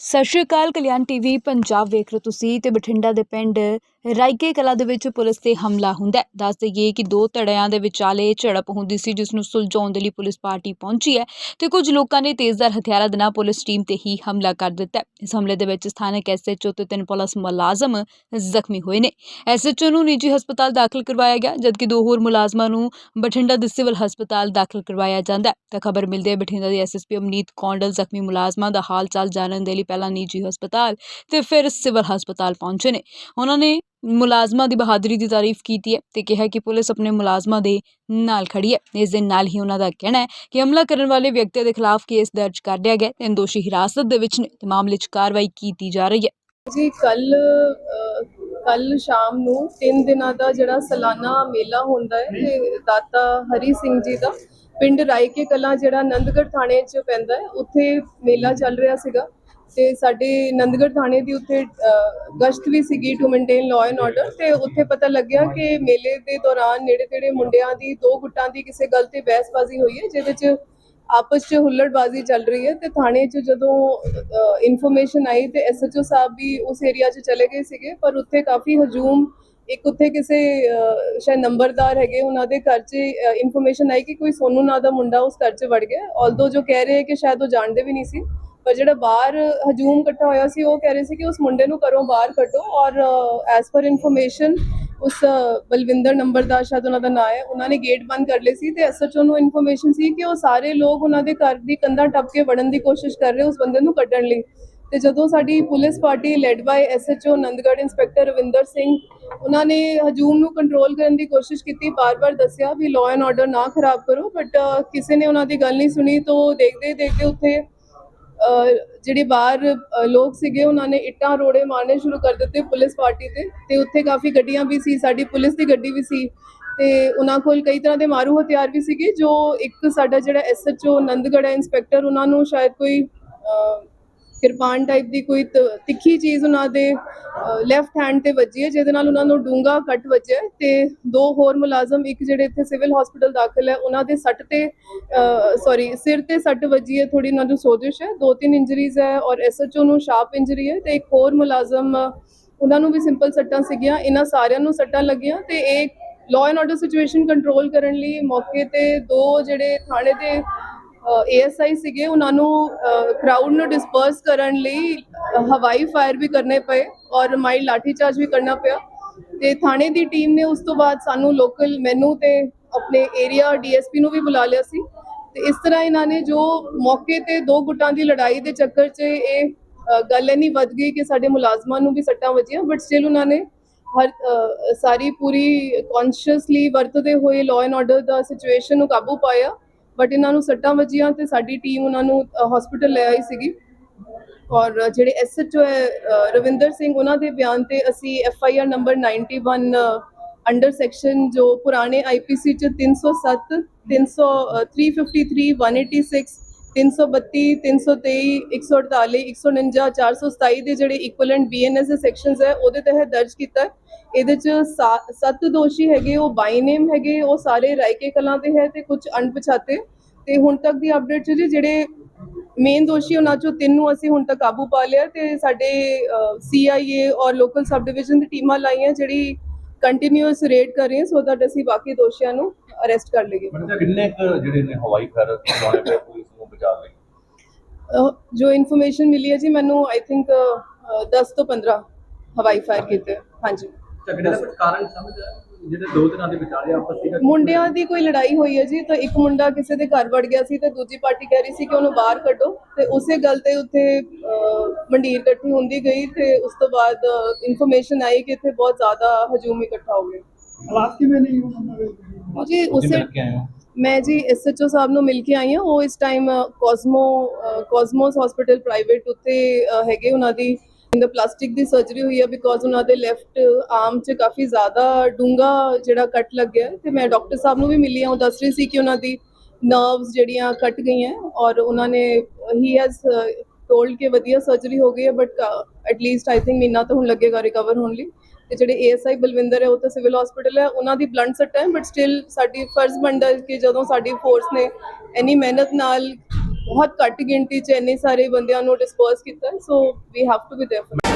ਸਤਿ ਸ਼੍ਰੀ ਅਕਾਲ ਕਲਿਆਣ ਟੀਵੀ ਪੰਜਾਬ ਵੇਖ ਰਹੇ ਹੋ ਤੁਸੀਂ ਤੇ ਬਠਿੰਡਾ ਦੇ ਪਿੰਡ ਰਾਈਕੇ ਕਲਾ ਦੇ ਵਿੱਚ ਪੁਲਿਸ ਤੇ ਹਮਲਾ ਹੁੰਦਾ ਹੈ। ਦੱਸ ਦਈਏ ਕਿ ਦੋ ਧੜਿਆਂ ਦੇ ਵਿਚਾਲੇ ਝੜਪ ਹੁੰਦੀ ਸੀ, ਜਿਸ ਨੂੰ ਸੁਲਝਾਉਣ ਦੇ ਲਈ ਪੁਲਿਸ ਪਾਰਟੀ ਪਹੁੰਚੀ ਹੈ ਤੇ ਕੁਝ ਲੋਕਾਂ ਨੇ ਤੇਜ਼ਧਾਰ ਹਥਿਆਰਾਂ ਦੇ ਨਾਲ ਪੁਲਿਸ ਟੀਮ ਤੇ ਹੀ ਹਮਲਾ ਕਰ ਦਿੱਤਾ ਇਸ ਹਮਲੇ ਦੇ ਵਿੱਚ ਸਥਾਨਕ ਐਸਐਚਓ ਤੇ ਤਿੰਨ ਪੁਲਿਸ ਮੁਲਾਜ਼ਮ ਜ਼ਖਮੀ ਹੋਏ ਨੇ। ਐਸਐਚਓ ਨੂੰ ਨਿੱਜੀ ਹਸਪਤਾਲ ਦਾਖਲ ਕਰਵਾਇਆ ਗਿਆ, ਜਦਕਿ ਦੋ ਹੋਰ ਮੁਲਾਜ਼ਮਾਂ ਨੂੰ ਬਠਿੰਡਾ ਦੇ ਸਿਵਲ ਹਸਪਤਾਲ ਦਾਖਲ ਕਰਵਾਇਆ ਜਾਂਦਾ ਹੈ। ਤਾਂ ਖਬਰ ਮਿਲਦੀ ਹੈ ਬਠਿੰਡਾ ਦੇ ਐਸਐਸਪੀ ਅਮਨੀਤ ਕੌਂਡਲ ਜ਼ਖਮੀ ਮੁਲਾਜ਼ਮਾਂ ਦਾ ਹਾਲ ਚਾਲ ਜਾਣਨ ਦੇ ਲਈ ਪਹਿਲਾਂ ਨਿੱਜੀ ਹਸਪਤਾਲ ਤੇ ਫਿਰ ਸਿਵਲ ਹਸਪਤਾਲ ਪਹੁੰਚੇ ਨੇ। ਉਹਨਾਂ ਨੇ ਮੁਲਾਜ਼ਮਾਂ ਦੀ ਬਹਾਦਰੀ ਦੀ ਤਾਰੀਫ ਕੀਤੀ ਹੈ ਤੇ ਕਿਹਾ ਕਿ ਪੁਲਿਸ ਆਪਣੇ ਮੁਲਾਜ਼ਮਾਂ ਦੇ ਨਾਲ ਖੜੀ ਹੈ। ਇਸ ਦੇ ਨਾਲ ਹੀ ਉਹਨਾਂ ਦਾ ਕਹਿਣਾ ਹੈ ਕਿ ਹਮਲਾ ਕਰਨ ਵਾਲੇ ਵਿਅਕਤੀ ਦੇ ਖਿਲਾਫ ਕੇਸ ਦਰਜ ਕਰ ਲਿਆ ਗਿਆ ਤੇ ਦੋਸ਼ੀ ਹਿਰਾਸਤ ਦੇ ਵਿੱਚ ਨੇ ਤੇ ਮਾਮਲੇ 'ਚ ਕਾਰਵਾਈ ਕੀਤੀ ਜਾ ਰਹੀ ਹੈ। ਜੀ, ਕੱਲ ਕੱਲ ਸ਼ਾਮ ਨੂੰ 3 ਦਿਨਾਂ ਦਾ ਜਿਹੜਾ ਸਾਲਾਨਾ ਮੇਲਾ ਹੁੰਦਾ ਹੈ ਤੇ ਦਾਤਾ ਹਰੀ ਸਿੰਘ ਜੀ ਦਾ, ਪਿੰਡ ਰਾਇਕੇ ਕਲਾ ਜਿਹੜਾ ਨੰਦਗੜ੍ਹ ਥਾਣੇ 'ਚ ਪੈਂਦਾ ਹੈ, ਉੱਥੇ ਮੇਲਾ ਚੱਲ ਰਿਹਾ ਸੀਗਾ। ਤੇ ਸਾਡੇ ਨੰਦਗੜ੍ਹ ਥਾਣੇ ਦੀ ਉੱਥੇ ਗਸ਼ਤ ਵੀ ਸੀਗੀ to maintain law and order ਤੇ ਉੱਥੇ ਪਤਾ ਲੱਗਿਆ ਕਿ ਮੇਲੇ ਦੇ ਦੌਰਾਨ ਨੇੜੇ ਤੇੜੇ ਮੁੰਡਿਆਂ ਦੀ, ਦੋ ਗੁੱਟਾਂ ਦੀ ਕਿਸੇ ਗੱਲ ਤੇ ਬਹਿਸਬਾਜ਼ੀ ਹੋਈ ਹੈ, ਜਿਹਦੇ 'ਚ ਆਪਸ 'ਚ ਹੁੱਲੜਬਾਜ਼ੀ ਚੱਲ ਰਹੀ ਹੈ ਤੇ ਥਾਣੇ 'ਚ ਜਦੋਂ ਇਨਫੋਰਮੇਸ਼ਨ ਆਈ ਤੇ ਐਸਐਚਓ ਸਾਹਿਬ ਵੀ ਉਸ ਏਰੀਆ 'ਚ ਚਲੇ ਗਏ ਸੀਗੇ, ਪਰ ਉੱਥੇ ਕਾਫੀ ਹਜੂਮ ਇੱਕ ਉੱਥੇ ਕਿਸੇ ਸ਼ਾਇਦ ਨੰਬਰਦਾਰ ਹੈਗੇ ਉਹਨਾਂ ਦੇ ਘਰ 'ਚ ਇਨਫੋਰਮੇਸ਼ਨ ਆਈ ਕਿ ਕੋਈ ਸੋਨੂ ਨਾਂ ਦਾ ਮੁੰਡਾ ਉਸ ਘਰ 'ਚ ਵੜ ਗਿਆ ਆਲਦੋ ਜੋ ਕਹਿ ਰਹੇ ਕਿ ਸ਼ਾਇਦ ਉਹ ਜਾਣਦੇ ਵੀ ਨਹੀਂ ਸੀ। ਪਰ ਜਿਹੜਾ ਬਾਹਰ ਹਜੂਮ ਇਕੱਠਾ ਹੋਇਆ ਸੀ, ਉਹ ਕਹਿ ਰਹੇ ਸੀ ਕਿ ਉਸ ਮੁੰਡੇ ਨੂੰ ਕਰੋ ਬਾਹਰ ਕੱਢੋ ਔਰ ਐਸ ਪਰ ਇਨਫੋਰਮੇਸ਼ਨ ਉਸ ਬਲਵਿੰਦਰ ਨੰਬਰਦਾਰ ਸ਼ਾਇਦ ਉਹਨਾਂ ਦਾ ਨਾਮ ਹੈ, ਉਹਨਾਂ ਨੇ ਗੇਟ ਬੰਦ ਕਰ ਲਏ ਸੀ ਤੇ ਐਸਐਚਓ ਨੂੰ ਇਨਫੋਰਮੇਸ਼ਨ ਸੀ ਕਿ ਉਹ ਸਾਰੇ ਲੋਕ ਉਹਨਾਂ ਦੇ ਘਰ ਦੀ ਕੰਧਾਂ ਟੱਪ ਕੇ ਵੜਨ ਦੀ ਕੋਸ਼ਿਸ਼ ਕਰ ਰਹੇ ਉਸ ਬੰਦੇ ਨੂੰ ਕੱਢਣ ਲਈ। ਤੇ ਜਦੋਂ ਸਾਡੀ police party led by SHO Nandgarh inspector Ravinder Singh, ਉਹਨਾਂ ਨੇ ਹਜੂਮ ਨੂੰ ਕੰਟਰੋਲ ਕਰਨ ਦੀ ਕੋਸ਼ਿਸ਼ ਕੀਤੀ, ਬਾਰ-ਬਾਰ ਦੱਸਿਆ ਵੀ ਲਾਅ ਐਂਡ ਆਰਡਰ ਨਾ ਖਰਾਬ ਕਰੋ ਬਟ ਕਿਸੇ ਨੇ ਉਹਨਾਂ ਦੀ ਗੱਲ ਨਹੀਂ ਸੁਣੀ, ਤੋਂ ਦੇਖਦੇ ਦੇਖਦੇ ਉੱਥੇ ਜਿਹੜੇ ਬਾਹਰ ਲੋਕ ਸੀਗੇ ਉਹਨਾਂ ਨੇ ਇੱਟਾਂ ਰੋੜੇ ਮਾਰਨੇ ਸ਼ੁਰੂ ਕਰ ਦਿੱਤੇ ਪੁਲਿਸ ਪਾਰਟੀ ਤੇ। ਤੇ ਉੱਥੇ ਕਾਫੀ ਗੱਡੀਆਂ ਵੀ ਸੀ ਸਾਡੀ ਪੁਲਿਸ ਦੀ ਗੱਡੀ ਵੀ ਸੀ। ਤੇ ਉਹਨਾਂ ਕੋਲ ਕਈ ਤਰ੍ਹਾਂ ਦੇ ਮਾਰੂ ਹਥਿਆਰ ਵੀ ਸੀਗੇ ਜੋ ਇੱਕ ਸਾਡਾ ਜਿਹੜਾ ਐਸਐਚਓ ਨੰਦਗੜ੍ਹ ਹੈ ਇੰਸਪੈਕਟਰ ਉਹਨਾਂ ਨੂੰ ਸ਼ਾਇਦ ਕੋਈ ਅਹ, ਕਿਰਪਾਨ ਟਾਈਪ ਦੀ ਕੋਈ ਤ- ਤਿੱਖੀ ਚੀਜ਼ ਉਹਨਾਂ ਦੇ ਲੈਫਟ ਹੈਂਡ ਤੇ ਵੱਜੀ ਹੈ, ਜਿਹਦੇ ਨਾਲ ਉਹਨਾਂ ਨੂੰ ਡੂੰਗਾ ਕੱਟ ਵੱਜਿਆ ਹੈ ਤੇ ਦੋ ਹੋਰ ਮੁਲਾਜ਼ਮ, ਇੱਕ ਜਿਹੜੇ ਇੱਥੇ ਸਿਵਲ ਹਸਪੀਟਲ ਦਾਖਲ ਹੈ, ਉਹਨਾਂ ਦੇ ਸੱਟ ਤੇ ਸੌਰੀ ਸਿਰ ਤੇ ਸੱਟ ਵੱਜੀ ਹੈ ਥੋੜੀ ਉਹਨਾਂ ਨੂੰ ਸੋਜਿਸ਼ ਹੈ, ਦੋ ਤਿੰਨ ਇੰਜਰੀਜ਼ ਹੈ ਔਰ ਐਸਐਚਓ ਨੂੰ ਸ਼ਾਰਪ ਇੰਜਰੀ ਹੈ ਤੇ ਇੱਕ ਹੋਰ ਮੁਲਾਜ਼ਮ, ਉਹਨਾਂ ਨੂੰ ਵੀ ਸਿੰਪਲ ਸੱਟਾਂ ਸੀਗੀਆਂ, ਇਹਨਾਂ ਸਾਰਿਆਂ ਨੂੰ ਸੱਟਾਂ ਲੱਗੀਆਂ ਤੇ ਇਹ law and order situation control ਕਰਨ ਲਈ ਮੌਕੇ ਤੇ ਦੋ ਜਿਹੜੇ ਥਾਣੇ ਦੇ ਏਐਸਆਈ ਸੀਗੇ, ਉਹਨਾਂ ਨੂੰ ਕਰਾਊਡ ਨੂੰ ਡਿਸਪਰਸ ਕਰਨ ਲਈ ਹਵਾਈ ਫਾਇਰ ਵੀ ਕਰਨੇ ਪਏ ਔਰ ਮਾਈਲ ਲਾਠੀ ਚਾਰਜ ਵੀ ਕਰਨਾ ਪਿਆ। ਤੇ ਥਾਣੇ ਦੀ ਟੀਮ ਨੇ ਉਸ ਤੋਂ ਬਾਅਦ ਸਾਨੂੰ ਲੋਕਲ ਮੈਨੂੰ ਤੇ ਆਪਣੇ ਏਰੀਆ ਡੀਐਸਪੀ ਨੂੰ ਵੀ ਬੁਲਾ ਲਿਆ ਸੀ। ਤੇ ਇਸ ਤਰ੍ਹਾਂ ਇਹਨਾਂ ਨੇ ਜੋ ਮੌਕੇ ਤੇ ਦੋ ਗੁੱਟਾਂ ਦੀ ਲੜਾਈ ਦੇ ਚੱਕਰ 'ਚ ਇਹ ਗੱਲ ਇੰਨੀ ਵੱਧ ਗਈ ਕਿ ਸਾਡੇ ਮੁਲਾਜ਼ਮਾਂ ਨੂੰ ਵੀ ਸੱਟਾਂ ਵੱਜੀਆਂ ਬਟ ਸਟਿਲ ਉਹਨਾਂ ਨੇ ਹਰ ਸਾਰੀ ਪੂਰੀ ਕੌਨਸ਼ੀਅਸਲੀ ਵਰਤਦੇ ਹੋਏ ਲਾਅ ਐਂਡ ਆਰਡਰ ਦਾ ਸਿਚੁਏਸ਼ਨ ਨੂੰ ਕਾਬੂ ਪਾਇਆ। ਬਟ ਇਹਨਾਂ ਨੂੰ ਸੱਟਾਂ ਵੱਜੀਆਂ ਤੇ ਸਾਡੀ ਟੀਮ ਉਹਨਾਂ ਨੂੰ ਹਸਪੀਟਲ ਲੈ ਆਈ ਸੀਗੀ। ਔਰ ਜਿਹੜੇ ਐਸਐਚਓ ਹੈ ਰਵਿੰਦਰ ਸਿੰਘ ਉਹਨਾਂ ਦੇ ਬਿਆਨ ਤੇ ਅਸੀਂ ਐਫਆਈਆਰ ਨੰਬਰ 91 ਅੰਡਰ ਸੈਕਸ਼ਨ ਜੋ ਪੁਰਾਣੇ ਆਈਪੀਸੀ ਚ 307 300 ਅ, 353 186 332 323 148 149 427 ਦੇ ਜਿਹੜੇ ਇਕੁਇਵਲੈਂਟ ਬੀਐਨਐਸ ਦੇ ਸੈਕਸ਼ਨਸ ਹੈ, ਉਹਦੇ ਤਹਿਤ ਦਰਜ ਕੀਤਾ ਇਹਦੇ ਚ ਸੱਤ ਦੋਸ਼ੀ ਹੈਗੇ, ਉਹ ਬਾਈ ਨੇਮ ਹੈਗੇ, ਉਹ ਸਾਰੇ ਰਾਇਕੇ ਕਲਾਂ ਦੇ ਹੈ ਤੇ ਕੁਝ ਅਣਪਛਾਤੇ। ਤੇ ਹੁਣ ਤੱਕ ਦੀ ਅਪਡੇਟ ਚ ਜਿਹੜੇ ਮੇਨ ਦੋਸ਼ੀ ਉਹਨਾਂ ਚੋਂ ਤਿੰਨ ਨੂੰ ਅਸੀਂ ਹੁਣ ਤੱਕ ਕਾਬੂ ਪਾ ਲਿਆ ਤੇ ਸਾਡੇ ਸੀਆਈਏ ਔਰ ਲੋਕਲ ਸਬ ਡਿਵੀਜ਼ਨ ਦੀ ਟੀਮਾਂ ਲਾਈਆਂ, ਜਿਹੜੀ ਕੰਟੀਨਿਊਸ ਰੇਡ ਕਰ ਰਹੀ ਹੈ ਸੋ ਦੈਟ ਅਸੀਂ ਬਾਕੀ ਦੋਸ਼ੀਆਂ ਨੂੰ ਅਰੈਸਟ ਕਰ ਲਈਏ। ਮਤਲਬ ਕਿੰਨੇ ਜਿਹੜੇ ਨੇ ਹਵਾਈ ਫਾਇਰ ਚਲਾਉਣੇ ਪਏ ਪੁਲਿਸ ਨੂੰ ਬਚਾ ਲਈ ਅਹ ਜੋ ਇਨਫੋਰਮੇਸ਼ਨ ਮਿਲੀ ਹੈ ਜੀ ਮੈਨੂੰ ਆਈ ਥਿੰਕ 10 ਤੋਂ 15 ਹਵਾਈ ਫਾਇਰ ਕੀਤੇ। ਹਾਂਜੀ। ਝਗੜੇ ਦਾ ਕੁਝ ਕਾਰਨ ਸਮਝ ਆਇਆ? ਜਿਹੜੇ ਦੋ ਦਿਨਾਂ ਦੇ ਵਿਚਾਲੇ ਆਪਸ ਵਿੱਚ ਮੁੰਡਿਆਂ ਦੀ ਕੋਈ ਲੜਾਈ ਹੋਈ ਹੈ ਜੀ ਤਾਂ ਇੱਕ ਮੁੰਡਾ ਕਿਸੇ ਦੇ ਘਰ ਵੜ ਗਿਆ ਸੀ ਤੇ ਦੂਜੀ ਪਾਰਟੀ ਕਹਿ ਰਹੀ ਸੀ ਕਿ ਉਹਨੂੰ ਬਾਹਰ ਕੱਢੋ। ਤੇ ਉਸੇ ਗੱਲ ਤੇ ਉੱਥੇ ਮੰਡੀਰ ਇਕੱਠੀ ਹੁੰਦੀ ਗਈ ਤੇ ਉਸ ਤੋਂ ਬਾਅਦ ਇਨਫੋਰਮੇਸ਼ਨ ਆਈ ਕਿ ਇੱਥੇ ਬਹੁਤ ਜ਼ਿਆਦਾ ਹਜੂਮ ਇਕੱਠਾ ਹੋ ਗਿਆ। ਹਾਲਾਤ ਕਿਵੇਂ ਨਹੀਂ ਉਹ ਜੀ ਉਸੇ ਮੈਂ ਜੀ ਐਸਐਚਓ ਸਾਹਿਬ ਨੂੰ ਮਿਲ ਕੇ ਆਈ ਹਾਂ। ਉਹ ਇਸ time Cosmo Cosmos hospital private ਉੱਤੇ ਹੈਗੇ ਉਹਨਾਂ ਦੀ। ਇੰਦ ਪਲਾਸਟਿਕ ਦੀ ਸਰਜਰੀ ਹੋਈ ਹੈ ਬਿਕੋਜ਼ ਉਹਨਾਂ ਦੇ ਲੈਫਟ ਆਰਮ 'ਚ ਕਾਫੀ ਜ਼ਿਆਦਾ ਡੂੰਗਾ ਜਿਹੜਾ ਕੱਟ ਲੱਗਿਆ ਹੈ ਤੇ ਮੈਂ ਡਾਕਟਰ ਸਾਹਿਬ ਨੂੰ ਵੀ ਮਿਲੀ ਹਾਂ। ਉਹ ਦੱਸ ਰਹੀ ਸੀ ਕਿ ਉਹਨਾਂ ਦੀ ਨਰਵਸ ਜਿਹੜੀਆਂ ਕੱਟ ਗਈਆਂ ਔਰ ਉਹਨਾਂ ਨੇ ਹੀ ਹੈਜ਼ ਟੋਲਡ ਕਿ ਵਧੀਆ ਸਰਜਰੀ ਹੋ ਗਈ ਹੈ ਬਟ ਐਟਲੀਸਟ ਆਈ ਥਿੰਕ ਮਹੀਨਾ ਤਾਂ ਹੁਣ ਲੱਗੇਗਾ ਰਿਕਵਰ ਹੋਣ ਲਈ। ਤੇ ਜਿਹੜੇ ਏਐਸਆਈ ਬਲਵਿੰਦਰ ਹੈ ਉਹ ਤਾਂ ਸਿਵਲ ਹਸਪੀਟਲ ਹੈ ਉਹਨਾਂ ਦੀ ਬਲੰਟ ਸੱਟ ਹੈ ਬਟ ਸਟਿਲ ਸਾਡੀ ਫਰਜ਼ ਬਣਦਾ ਹੈ ਕਿ ਜਦੋਂ ਸਾਡੀ ਫੋਰਸ ਨੇ ਇੰਨੀ ਮਿਹਨਤ ਨਾਲ ਬਹੁਤ ਘੱਟ ਗਿਣਤੀ 'ਚ ਇੰਨੇ ਸਾਰੇ ਬੰਦਿਆਂ ਨੂੰ ਡਿਸਪਰਸ ਕੀਤਾ so we have to be there